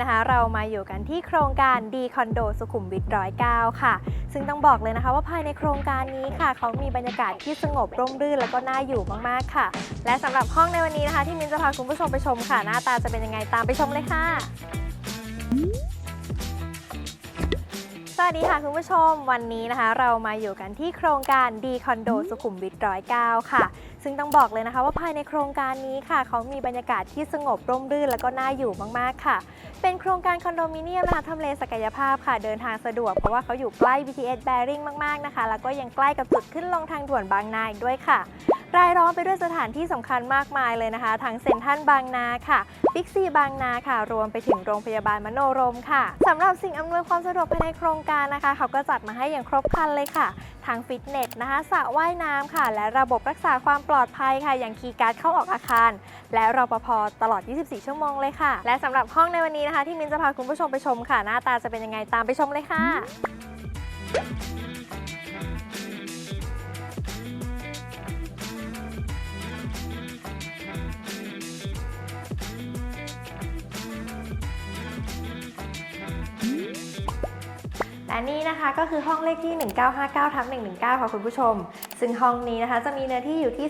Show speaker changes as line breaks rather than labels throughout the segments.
นะคะ เรามาอยู่กันที่โครงการดีคอนโดสุขุมวิทร้อยเก้าค่ะ ซึ่งต้องบอกเลยนะคะว่าภายในโครงการนี้ค่ะ เขามีบรรยากาศที่สงบร่มรื่นแล้วก็น่าอยู่มากๆค่ะ และสำหรับห้องในวันนี้นะคะ ที่มินจะพาคุณผู้ชมไปชมค่ะ หน้าตาจะเป็นยังไงตามไปชมเลยค่ะ สวัสดีค่ะคุณผู้ชมวันนี้นะคะ เรามาอยู่กันที่โครงการดีคอนโดสุขุมวิทร้อยเก้าค่ะ ซึ่งต้องบอกเลยนะคะว่าภายในโครงการนี้ค่ะ เขามีบรรยากาศที่สงบร่มรื่นแล้วก็น่าอยู่มากๆค่ะ เป็นโครงการคอนโดมิเนียมนะคะทำเลศักยภาพค่ะ เดินทางสะดวกเพราะว่าเขาอยู่ใกล้ BTS Bearing มากๆนะคะ แล้วก็ยังใกล้กับจุดขึ้นลงทางด่วนบางนาอีกด้วยค่ะ รายล้อมไปด้วยสถานที่สำคัญมากมายเลยนะคะ ทั้งเซ็นทรัลบางนาค่ะบิ๊กซีบางนาค่ะ รวมไปถึงโรงพยาบาลมโนรมค่ะสำหรับสิ่งอำนวยความสะดวกภายในโครงการนะคะ เขาก็จัดมาให้อย่างครบครันเลยค่ะทั้งฟิตเนสนะคะสระว่ายน้ำค่ะ และระบบรักษาความปลอดภัยค่ะ อย่างคีย์การ์ดเข้าออกอาคาร และรปภตลอด 24 ชั่วโมงเลยค่ะ และสำหรับห้องในวันนี้นะคะ ที่มินจะพาคุณผู้ชมไปชมค่ะ หน้าตาจะเป็นยังไงตามไปชมเลยค่ะ และนี่นะคะก็คือห้องเลขที่ 1959ทับ119 ค่ะคุณผู้ชม ซึ่งห้องนี้นะคะจะมีเนื้อที่อยู่ที่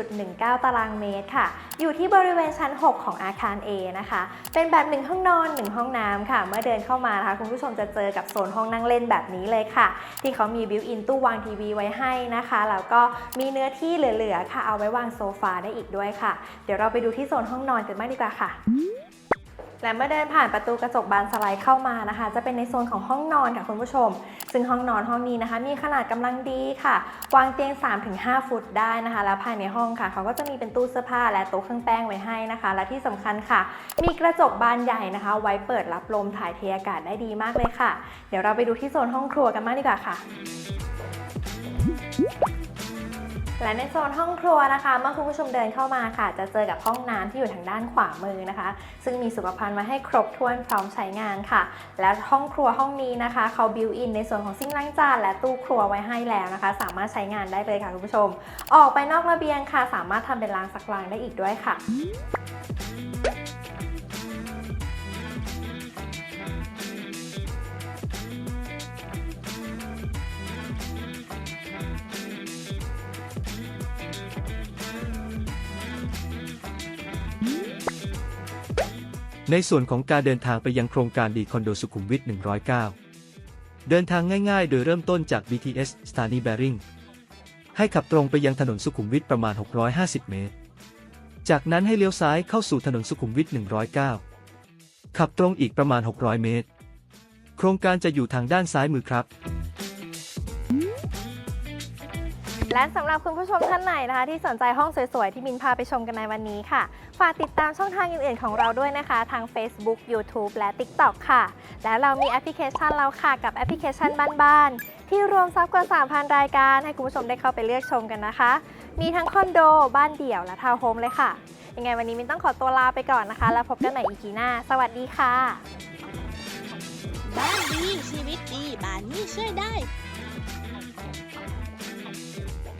30.19 ตารางเมตรค่ะ อยู่ที่บริเวณชั้น 6 ของอาคาร A นะคะ เป็นแบบ 1 ห้องนอน 1 ห้องน้ำค่ะ เมื่อเดินเข้ามานะคะคุณผู้ชมจะเจอกับโซนห้องนั่งเล่นแบบนี้เลยค่ะ ที่เขามีบิวอินตู้วางทีวีไว้ให้นะคะ แล้วก็มีเนื้อที่เหลือๆค่ะ เอาไว้วางโซฟาได้อีกด้วยค่ะ เดี๋ยวเราไปดูที่โซนห้องนอนกันบ้างดีกว่าค่ะ และเมื่อเดินผ่านประตูกระจกบานสไลด์เข้ามานะคะ จะเป็นในโซนของห้องนอนค่ะคุณผู้ชม ซึ่งห้องนอนห้องนี้นะคะ มีขนาดกำลังดีค่ะ วางเตียง 3-5 ฟุตได้นะคะ แล้วภายในห้องค่ะ เขาก็จะมีเป็นตู้เสื้อผ้าและโต๊ะเครื่องแป้งไว้ให้นะคะ และที่สำคัญค่ะ มีกระจกบานใหญ่นะคะ ไว้เปิดรับลมถ่ายเทอากาศได้ดีมากเลยค่ะ เดี๋ยวเราไปดูที่โซนห้องครัวกันมากดีกว่าค่ะ และในโซนห้องครัวนะคะ เมื่อคุณผู้ชมเดินเข้ามาค่ะ จะเจอกับห้องน้ำที่อยู่ทางด้านขวามือนะคะ ซึ่งมีสุขภัณฑ์มาให้ครบถ้วนพร้อมใช้งานค่ะ และห้องครัวห้องนี้นะคะเขาบิวอินในส่วนของซิงค์ล้างจานและตู้ครัวไว้ให้แล้วนะคะ สามารถใช้งานได้เลยค่ะคุณผู้ชม ออกไปนอกระเบียงค่ะ สามารถทำเป็นร้างซักล้างได้อีกด้วยค่ะ
ในส่วนของการเดินทางไปยังโครงการดีคอนโดสุขุมวิท 109 เดินทางง่ายๆ โดยเริ่มต้นจาก BTS สถานีแบริ่ง ให้ขับตรงไปยังถนนสุขุมวิทประมาณ 650 เมตร จากนั้นให้เลี้ยวซ้ายเข้าสู่ถนนสุขุมวิท 109 ขับตรงอีกประมาณ 600 เมตร โครงการจะอยู่ทางด้านซ้ายมือครับ
และสำหรับคุณผู้ชมท่านไหนนะคะ ที่สนใจห้องสวยๆ ที่มินพาไปชมกันในวันนี้ค่ะ ฝากติดตามช่องทางอื่นๆ ของเราด้วยนะคะ ทาง Facebook YouTube และ TikTok ค่ะ และเรามีแอปพลิเคชันเราค่ะ กับแอปพลิเคชันบ้านๆ ที่รวมซับกว่า 3,000 รายการ ให้คุณผู้ชมได้เข้าไปเลือกชมกันนะคะ มีทั้งคอนโด บ้านเดี่ยว และทาวน์โฮมเลยค่ะ ยังไงวันนี้มินต้องขอตัวลาไปก่อนนะคะ แล้วพบกันใหม่ EP หน้า สวัสดีค่ะ
บ้านดีชีวิตดีบ้านนี้ช่วยได้ I'm